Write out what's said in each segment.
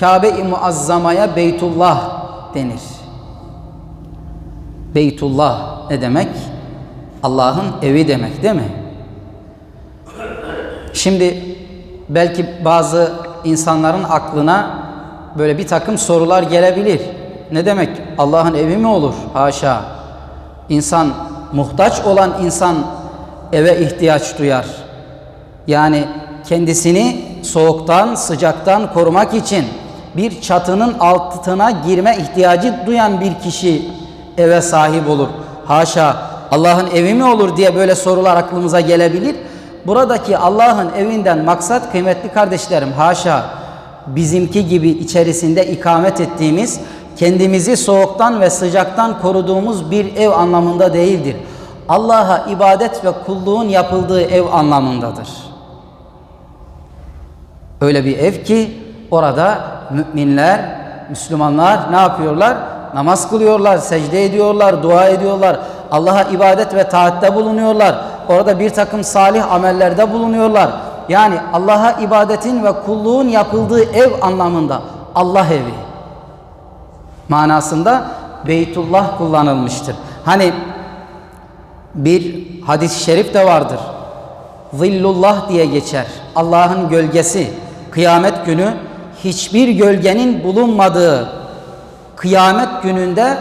Kabe-i Muazzama'ya Beytullah denir. Beytullah ne demek? Allah'ın evi demek değil mi? Şimdi belki bazı insanların aklına böyle bir takım sorular gelebilir. Ne demek? Allah'ın evi mi olur? Haşa. İnsan, muhtaç olan insan eve ihtiyaç duyar. Yani kendisini soğuktan, sıcaktan korumak için bir çatının altına girme ihtiyacı duyan bir kişi eve sahip olur. Haşa Allah'ın evi mi olur diye böyle sorular aklımıza gelebilir. Buradaki Allah'ın evinden maksat kıymetli kardeşlerim haşa bizimki gibi içerisinde ikamet ettiğimiz kendimizi soğuktan ve sıcaktan koruduğumuz bir ev anlamında değildir. Allah'a ibadet ve kulluğun yapıldığı ev anlamındadır. Öyle bir ev ki orada müminler, Müslümanlar ne yapıyorlar? Namaz kılıyorlar, secde ediyorlar, dua ediyorlar. Allah'a ibadet ve taatte bulunuyorlar. Orada bir takım salih amellerde bulunuyorlar. Yani Allah'a ibadetin ve kulluğun yapıldığı ev anlamında Allah evi manasında Beytullah kullanılmıştır. Hani bir hadis-i şerif de vardır. Zillullah diye geçer. Allah'ın gölgesi. Kıyamet günü hiçbir gölgenin bulunmadığı kıyamet gününde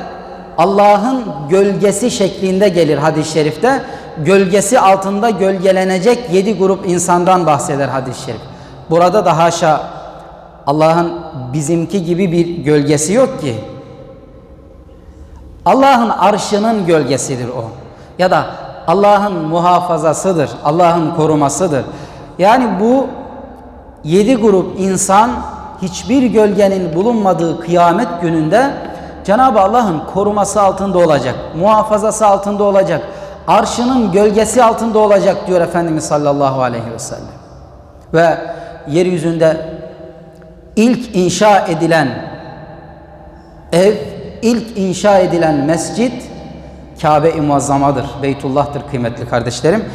Allah'ın gölgesi şeklinde gelir hadis-i şerifte. Gölgesi altında gölgelenecek yedi grup insandan bahseder hadis-i şerif. Burada da haşa Allah'ın bizimki gibi bir gölgesi yok ki. Allah'ın arşının gölgesidir o. Ya da Allah'ın muhafazasıdır, Allah'ın korumasıdır. Yani bu yedi grup insan hiçbir gölgenin bulunmadığı kıyamet gününde Cenab-ı Allah'ın koruması altında olacak, muhafazası altında olacak, arşının gölgesi altında olacak diyor Efendimiz sallallahu aleyhi ve sellem. Ve yeryüzünde ilk inşa edilen ev, ilk inşa edilen mescit Kabe-i Muazzama'dır, Beytullah'tır kıymetli kardeşlerim.